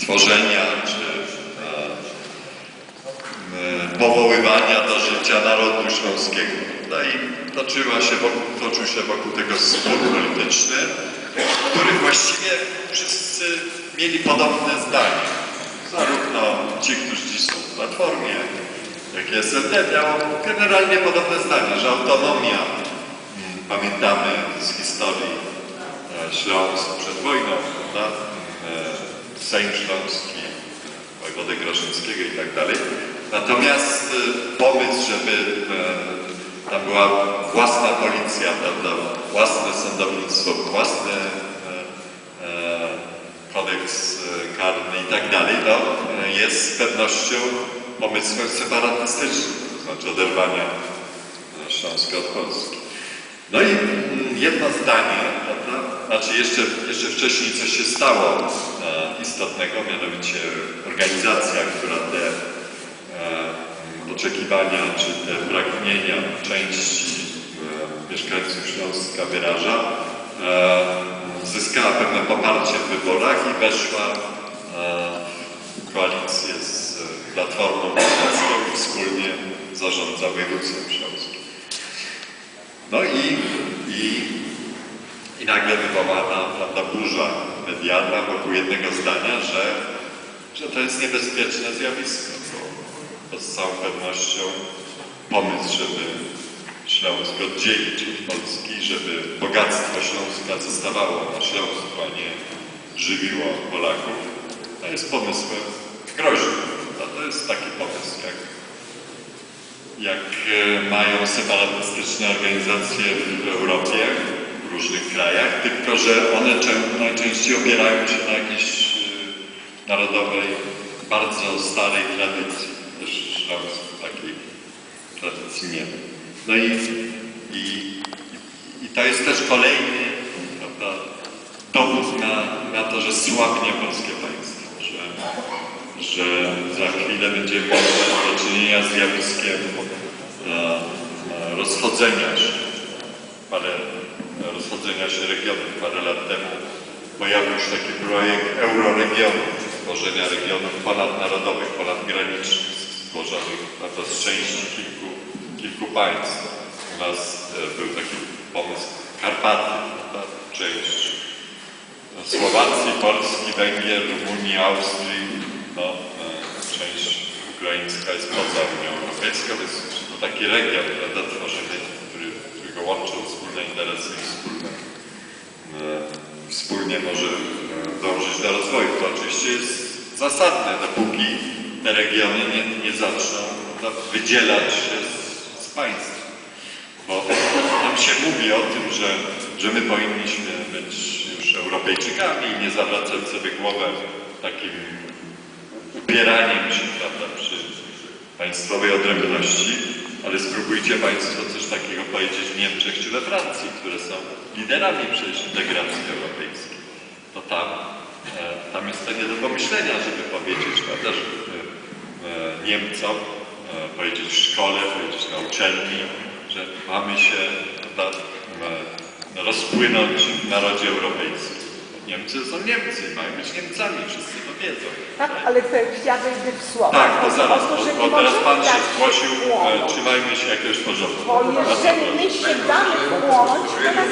tworzenia czy e, e, powoływania do życia narodu śląskiego. No i toczyła się wokół, toczył się wokół tego spór polityczny, w którym właściwie wszyscy mieli podobne zdanie. Zarówno ci, którzy dziś są w Platformie, jak i SLD miało generalnie podobne zdanie, że autonomia, mm, pamiętamy z historii e, Śląsk przed wojną, prawda? Sejm Śląski, wojwodę Groszyńskiego i tak dalej. Natomiast e, pomysł, żeby e, tam była własna policja, prawda? własne sądownictwo, własny e, kodeks karny i tak dalej, e, jest z pewnością pomysłem separatystycznym, to znaczy oderwania Śląska od Polski. No i mm, jedno zdanie, prawda? Znaczy jeszcze, jeszcze wcześniej coś się stało istotnego, mianowicie organizacja, która te e, oczekiwania czy te pragnienia części e, mieszkańców Śląska wyraża, e, zyskała pewne poparcie w wyborach i weszła e, w koalicję z Platformą Obywatelską i wspólnie zarządza województwem śląskim. No i, i, i nagle wywołana prawda, burza medialna wokół jednego zdania, że, że to jest niebezpieczne zjawisko, bo to z całą pewnością pomysł, żeby Śląsk oddzielić od Polski, żeby bogactwo Śląska zostawało na Śląsku, a nie żywiło Polaków, to jest pomysłem groźnym. prawda? To jest taki pomysł, jak jak e, mają separatystyczne organizacje w Europie, różnych krajach, tylko że one czę- najczęściej opierają się na jakiejś e, narodowej, bardzo starej tradycji. Też Śląsk takiej tradycji nie ma. No i, i, i to jest też kolejny prawda, dowód na, na to, że słabnie polskie państwo, że, że za chwilę będziemy mieli do czynienia z zjawiskiem e, e, rozchodzenia się, parę, e, rozchodzenia się regionów. Parę lat temu pojawił się taki projekt euroregionów, stworzenia regionów ponadnarodowych, ponadgranicznych, stworzonych prawda, z części kilku, kilku państw. U nas e, był taki pomysł Karpaty, prawda, część Słowacji, Polski, Węgier, Rumunii, Austrii, no, e, część ukraińska jest poza Unią Europejską, więc to taki region, prawda, tworzony, łączą wspólne interesy i wspólne, e, wspólnie może e, dążyć do rozwoju. To oczywiście jest zasadne, dopóki te regiony nie, nie zaczną prawda, wydzielać się z, z państwa. Bo tam się mówi o tym, że, że my powinniśmy być już Europejczykami i nie zawracać sobie głowę takim upieraniem się prawda, przy państwowej odrębności, ale spróbujcie Państwo coś takiego powiedzieć w Niemczech czy we Francji, które są liderami przecież integracji europejskiej. To tam, e, tam jest to nie do pomyślenia, żeby powiedzieć, prawda, że e, Niemcom e, powiedzieć w szkole, powiedzieć na uczelni, że mamy się prawda, rozpłynąć w narodzie europejskim. Niemcy są Niemcy, mają być Niemcami, wszyscy to wiedzą. Tak, ale kwestia wejdę w słowo. Tak, bo zaraz, to, bo, bo teraz Pan się zgłosił, e, trzymajmy się jakiegoś porządku. Bo jeżeli my się damy wchłonąć, to nas